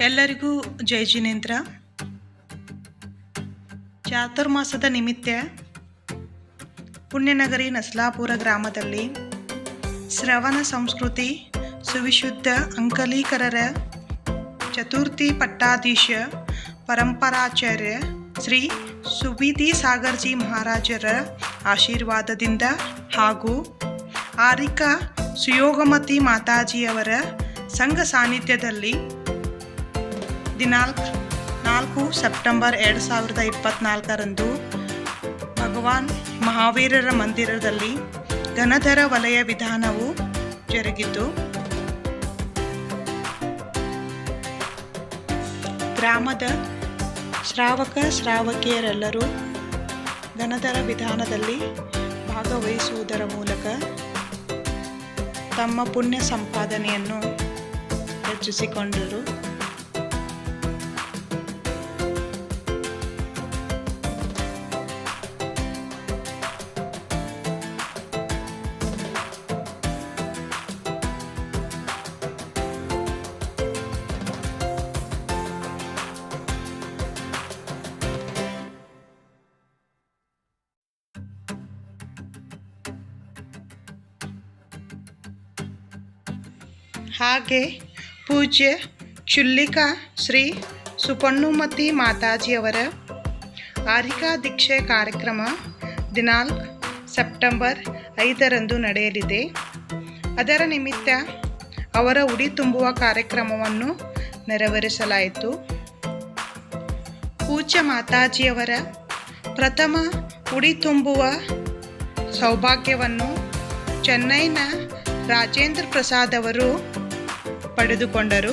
ಎಲ್ಲರಿಗೂ ಜೈ ಜಿನೇಂದ್ರ. ಚಾತುರ್ಮಾಸದ ನಿಮಿತ್ತ ಪುಣ್ಯನಗರಿ ನಸಲಾಪುರ ಗ್ರಾಮದಲ್ಲಿ ಶ್ರವಣ ಸಂಸ್ಕೃತಿ ಸುವಿಶುದ್ಧ ಅಂಕಲೀಕರರ ಚತುರ್ಥಿ ಪಟ್ಟಾಧೀಶ ಪರಂಪರಾಚಾರ್ಯ ಶ್ರೀ ಸುಬಿದಿ ಸಾಗರ್ಜಿ ಮಹಾರಾಜರ ಆಶೀರ್ವಾದದಿಂದ ಹಾಗೂ ಆರಿಕಾ ಸುಯೋಗಮತಿ ಮಾತಾಜಿಯವರ ಸಂಘ ಸಾನ್ನಿಧ್ಯದಲ್ಲಿ ದಿನಾಂಕ ನಾಲ್ಕು ಸೆಪ್ಟೆಂಬರ್ ಎರಡು ಸಾವಿರದ ಇಪ್ಪತ್ತ್ನಾಲ್ಕರಂದು ಭಗವಾನ್ ಮಹಾವೀರರ ಮಂದಿರದಲ್ಲಿ ಘನಧರ ವಲಯ ವಿಧಾನವು ಜರುಗಿತು. ಗ್ರಾಮದ ಶ್ರಾವಕ ಶ್ರಾವಕಿಯರೆಲ್ಲರೂ ಘನಧರ ವಿಧಾನದಲ್ಲಿ ಭಾಗವಹಿಸುವುದರ ಮೂಲಕ ತಮ್ಮ ಪುಣ್ಯ ಸಂಪಾದನೆಯನ್ನು ಹೆಚ್ಚಿಸಿಕೊಂಡರು. ಹಾಗೆ ಪೂಜ್ಯ ಚುಲ್ಲಿಕಾ ಶ್ರೀ ಸುಪಣ್ಣುಮತಿ ಮಾತಾಜಿಯವರ ಆರಿಕಾ ದೀಕ್ಷೆ ಕಾರ್ಯಕ್ರಮ ದಿನಾಂಕ ಸೆಪ್ಟೆಂಬರ್ ಐದರಂದು ನಡೆಯಲಿದೆ. ಅದರ ನಿಮಿತ್ತ ಅವರ ಉಡಿ ತುಂಬುವ ಕಾರ್ಯಕ್ರಮವನ್ನು ನೆರವೇರಿಸಲಾಯಿತು. ಪೂಜ್ಯ ಮಾತಾಜಿಯವರ ಪ್ರಥಮ ಉಡಿ ತುಂಬುವ ಸೌಭಾಗ್ಯವನ್ನು ಚೆನ್ನೈನ ರಾಜೇಂದ್ರ ಪ್ರಸಾದ್ ಅವರು పడుదుకొండరు.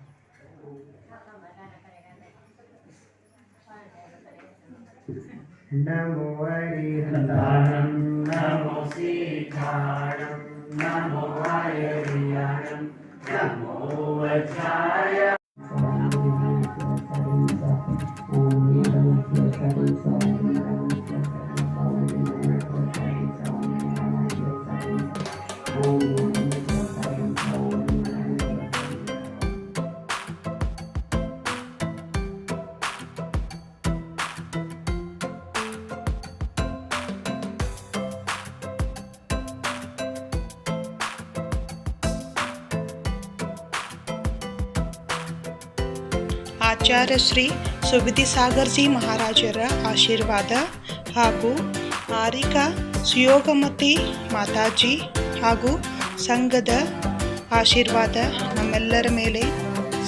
नमो हरिहन्ताणं नमो सीताणं नमो वायरियाणं नमो वज्राय ಆಚಾರ್ಯ ಶ್ರೀ ಸಾಗರ್ ಸಾಗರ್ಜಿ ಮಹಾರಾಜರ ಆಶೀರ್ವಾದ ಹಾಗೂ ಆರಿಕಾ ಸುಯೋಗಮತಿ ಮಾತಾಜಿ ಹಾಗೂ ಸಂಘದ ಆಶೀರ್ವಾದ ನಮ್ಮೆಲ್ಲರ ಮೇಲೆ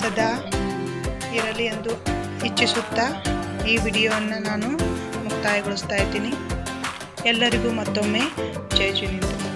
ಸದಾ ಇರಲಿ ಎಂದು ಇಚ್ಛಿಸುತ್ತಾ ಈ ವಿಡಿಯೋವನ್ನು ನಾನು ಮುಕ್ತಾಯಗೊಳಿಸ್ತಾ ಇದ್ದೀನಿ. ಎಲ್ಲರಿಗೂ ಮತ್ತೊಮ್ಮೆ ಜಯ ಜಿನೇಂದ್ರ